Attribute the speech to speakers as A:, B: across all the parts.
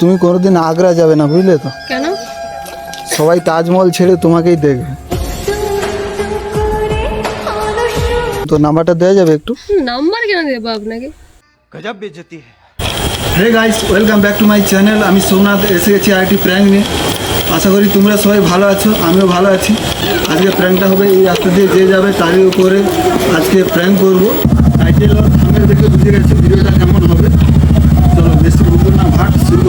A: তুমি কোনোদিন আগ্রা যাবে না বুঝলে তো?
B: কেন?
A: সবাই তাজমহল ছেড়ে তোমাকেই দেখবে। তো নাম্বারটা দেওয়া যাবে একটু?
B: নাম্বার কেন দেবো আপনাকে?
C: গজব বেজতি
A: হে। Guys welcome back to my channel আমি সোমনাথ এসে গেছি আইটি প্র্যাঙ্ক নিয়ে। আশা করি তোমরা সবাই ভালো আছো আমিও ভালো আছি। আজকে প্র্যাঙ্কটা হবে এই রাস্তা দিয়ে যে যাবে তারই উপরে আজকে প্র্যাঙ্ক করব। টাইটেল আর দেখে বুঝে গেছি ভিডিওটা কেমন হবে।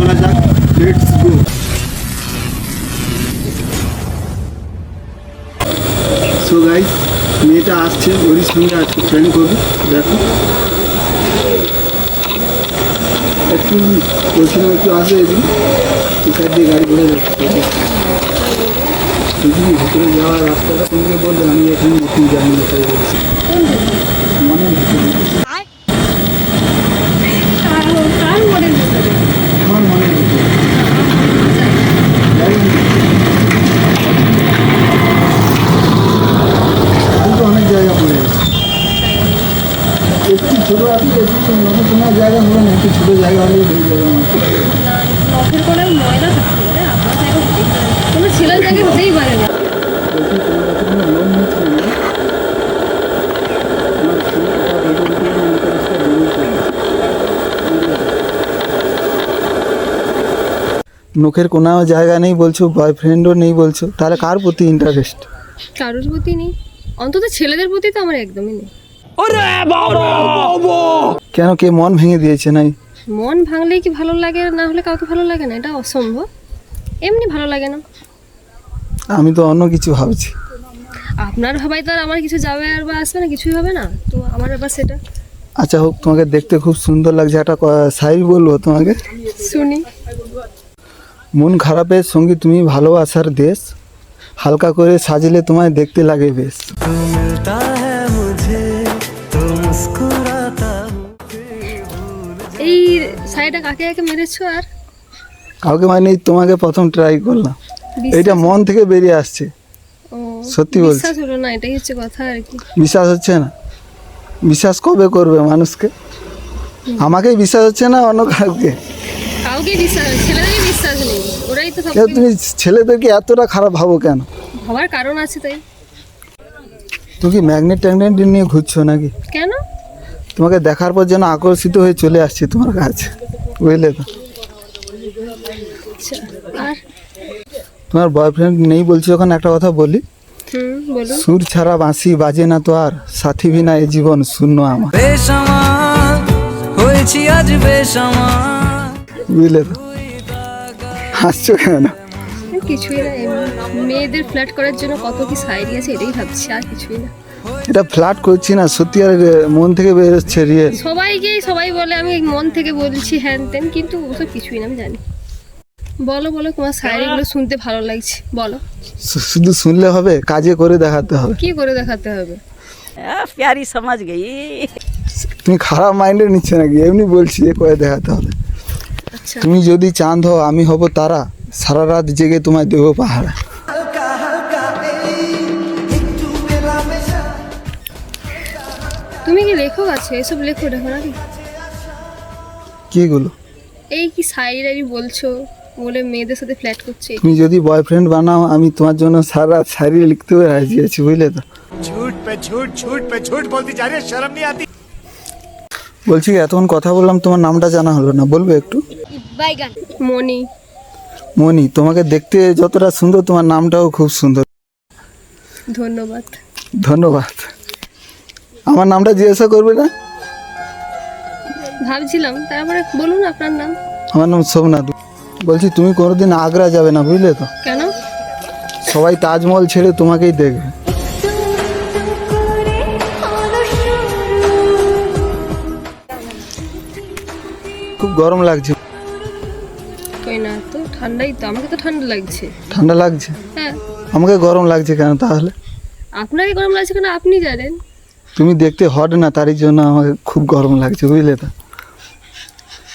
A: করা যাক লেটস গো সো গাইস মেয়েটা আসছে, ওরই সঙ্গে আজকে প্র্যাঙ্ক করব, দেখো। একটু বলছিলাম একটু আসবে এই সাইড দিয়ে গাড়ি ঘুরে যাচ্ছে যদি ভিতরে যাওয়ার রাস্তাটা তোমাকে বললে আমি এখানে নতুন যাইনি তাই বলছি মনে ভিতরে
B: কার মডেল
A: আমার মনে ভিতরে আমি তো অনেক জায়গা গেছি। একটু ছোটো আছে একটু নতুন কোনো জায়গা হলো না একটু ছোটো জায়গা হলেই হয়ে যাবে আমার।
B: কোনায় ময়লা থাকতে পারে আপনার জায়গা হতেই পারে কোনো ছেলের জায়গা হতেই পারে না
A: বলছি তোমার কাছে কোনো লোন নিচ্ছিল না আমার ফোনে কথা বলতে বলতে আমার ইন্টারেস্টটা বেড়ে চলেছে নখের কোনো জায়গা নেই বলছো বয়ফ্রেন্ডও নেই বলছো তাহলে কার প্রতি ইন্টারেস্ট
B: কারোর প্রতি নেই। অন্তত ছেলেদের প্রতি তো আমার একদমই নেই।
A: ওরে কেন কে মন ভেঙে দিয়েছে নাই?
B: মন ভাঙলেই কি ভালো লাগে না হলে কাউকে ভালো লাগে না এটা অসম্ভব। এমনি ভালো লাগে না।
A: আমি তো অন্য কিছু ভাবছি।
B: আপনার ভাবাই তো আর আমার কিছু যাবে আর বা আসবে না কিছুই হবে না। তো আমার ব্যাপার সেটা।
A: আচ্ছা হোক তোমাকে দেখতে খুব সুন্দর লাগছে একটা শায়রি বলব তোমাকে।
B: শুনি।
A: মন খারাপের সঙ্গে তুমি ভালোবাসার দেশ। হালকা করে সাজলে তোমায় দেখতে লাগে বেশ।
B: এই শাড়িটা কাকে কাকে মেরেছো আর?
A: কাউকে মানে তোমাকে প্রথম ট্রাই করলাম। এইটা মন থেকে বেরিয়ে আসছে। সত্যি বলছি।
B: বিশ্বাস হলো না এটাই হচ্ছে কথা আর কি।
A: বিশ্বাস হচ্ছে না। বিশ্বাস কবে করবে মানুষকে? আমাকেই বিশ্বাস হচ্ছে না অন্য কাউকে?
B: কাউকে বিশ্বাস ছেলেদেরই বিশ্বাস নেই ওরাই তো সব
A: তুমি ছেলেদেরকে এতটা খারাপ ভাবো কেন?
B: হওয়ার কারণ আছে তাই।
A: তুমি কি ম্যাগনেট ট্যাগনেট নিয়ে ঘুরছো নাকি?
B: কেন?
A: তোমাকে দেখার পর যেন আকর্ষিত হয়ে চলে আসছি তোমার কাছে বুঝলে তো?
B: আচ্ছা
A: তোমার বয়ফ্রেন্ড নেই বলছি যখন একটা কথা বলি। সুর ছাড়া বাঁশি বাজে না তো আর সাথী বিনা এ জীবন শূন্য আমার।
D: হয়েছি আজ বেসামাল
A: বুঝলে তো? হাসছো কেন?
B: কিছুই না মেয়েদের ফ্ল্যাট করার জন্য কত কি সাইড আছে এটাই ভাবছি আর কিছুই না।
A: এটা ফ্ল্যাট করছি না সত্যি আর মন থেকে বেরোচ্ছে রিয়ে
B: সবাইকেই সবাই বলে আমি মন থেকে বলছি হ্যান তেন কিন্তু ওসব কিছুই না আমি জানি। বলো বলো তোমার শায়রিগুলো শুনতে ভালো লাগছে বলো।
A: শুধু শুনলে হবে কাজে করে দেখাতে হবে।
B: কি করে দেখাতে হবে?
E: প্যারি সমাজ গেই।
A: তুমি খারাপ মাইন্ডে নিচ্ছে নাকি? এমনি বলছি এ করে দেখাতে হবে।
B: আচ্ছা
A: তুমি যদি চাঁদ হও আমি হব তারা সারা রাত জেগে তোমায় দেবো পাহারা
B: তুমি কি লেখক আছে এসব লেখো দেখো নাকি
A: কিগুলো
B: এই কি শাড়ি টাড়ি বলছো বলে মেয়েদের সাথে ফ্ল্যাট করছে
A: তুমি যদি বয়ফ্রেন্ড বানাও আমি তোমার জন্য সারা রাত শাড়ি লিখতেও রাজি আছি বুঝলে তো
C: झूठ पे झूठ झूठ पे झूठ बोलती जा रही है शर्म नहीं आती
A: বলছি এতক্ষণ কথা বললাম তোমার নামটা জানা হলো না বলবে একটু?
B: মনি
A: মনি তোমাকে দেখতে যতটা সুন্দর তোমার নামটাও খুব সুন্দর।
B: ধন্যবাদ।
A: ধন্যবাদ। আমার নামটা জিজ্ঞাসা করবে না?
B: ভাবছিলাম তারপরে বলুন আপনার নাম।
A: আমার নাম সোমনাথ বলছি তুমি কোনোদিন আগ্রা যাবে না বুঝলে তো?
B: কেন?
A: সবাই তাজমহল ছেড়ে তোমাকেই দেখবে। খুব গরম লাগছে।
B: কই না তো ঠান্ডাই তো আমাকে তো ঠান্ডা লাগছে।
A: ঠান্ডা লাগছে?
B: হ্যাঁ।
A: আমাকে গরম লাগছে কেন তাহলে?
B: আপনাকে গরম লাগছে কেন? আপনি জানেন।
A: তুমি দেখতে হট না তারই জন্য আমাকে খুব গরম লাগছে বুঝলে তো?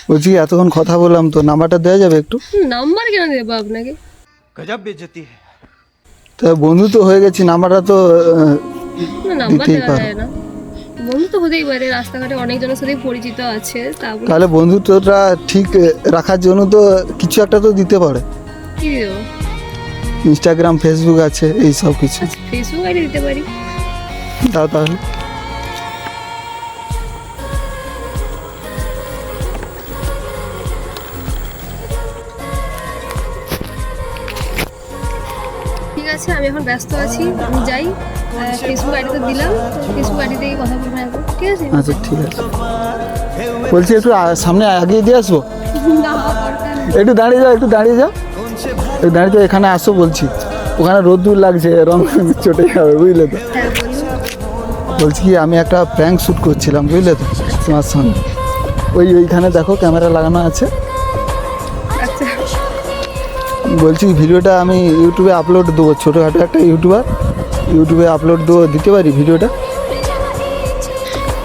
A: বলছি এতক্ষণ কথা বললাম তো নাম্বারটা দেওয়া যাবে একটু?
B: নাম্বার কেন দেবো আপনাকে?
C: গজব বেজতি
A: তা বন্ধু তো হয়ে গেছি নাম্বারটা তো দিতেই
B: না। বন্ধু তো হতেই পারে রাস্তাঘাটে অনেকজনের সাথে পরিচিত আছে
A: তাহলে বন্ধুত্বটা ঠিক রাখার জন্য তো কিছু একটা তো দিতে পারে।
B: কি দেবো?
A: ইনস্টাগ্রাম ফেসবুক আছে এই সব কিছু।
B: আচ্ছা ফেসবুক আইডি দিতে পারি।
A: দাও তাহলে।
B: ঠিক আছে আমি এখন ব্যস্ত আছি আমি যাই। ফেসবুক আইডি তো দিলাম ফেসবুক আইডি থেকে কথা বলব এখন ঠিক আছে?
A: আচ্ছা ঠিক আছে। বলছি একটু সামনে আগিয়ে দিয়ে আসব। একটু দাঁড়িয়ে যাও একটু দাঁড়িয়ে যাও। একটু দাঁড়িয়ে যাও এখানে আসো বলছি। ওখানে রোদ্দুর লাগছে রং চটে যাবে বুঝলে তো?
B: হ্যাঁ
A: বলছি কি আমি একটা প্র্যাঙ্ক শ্যুট করছিলাম বুঝলে তো? তোমার সঙ্গে ওই ওইখানে দেখো ক্যামেরা লাগানো আছে। বলছি ভিডিওটা আমি ইউটিউবে আপলোড দেবো ছোটোখাটো একটা ইউটিউবার। ইউটিউবে আপলোড দেবো দিতে পারি ভিডিওটা?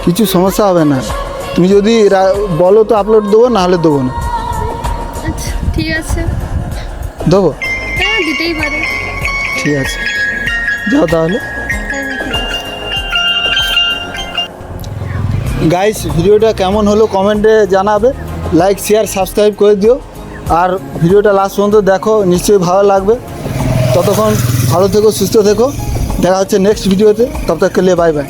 A: কিছু সমস্যা হবে না। তুমি যদি বলো তো আপলোড দেবো নাহলে দেবো না।
B: আচ্ছা ঠিক আছে।
A: দেবো?
B: হ্যাঁ দিতেই পারে।
A: ঠিক আছে। যাও তাহলে।
B: হ্যাঁ
A: গাইস ভিডিওটা কেমন হলো কমেন্টে জানাবে। লাইক শেয়ার সাবস্ক্রাইব করে দিও। আর ভিডিওটা লাস্ট পর্যন্ত দেখো, নিশ্চয়ই ভালো লাগবে। ততক্ষণ ভালো থেকো, সুস্থ থেকো। দেখা হচ্ছে নেক্সট ভিডিওতে তব তক বাই বাই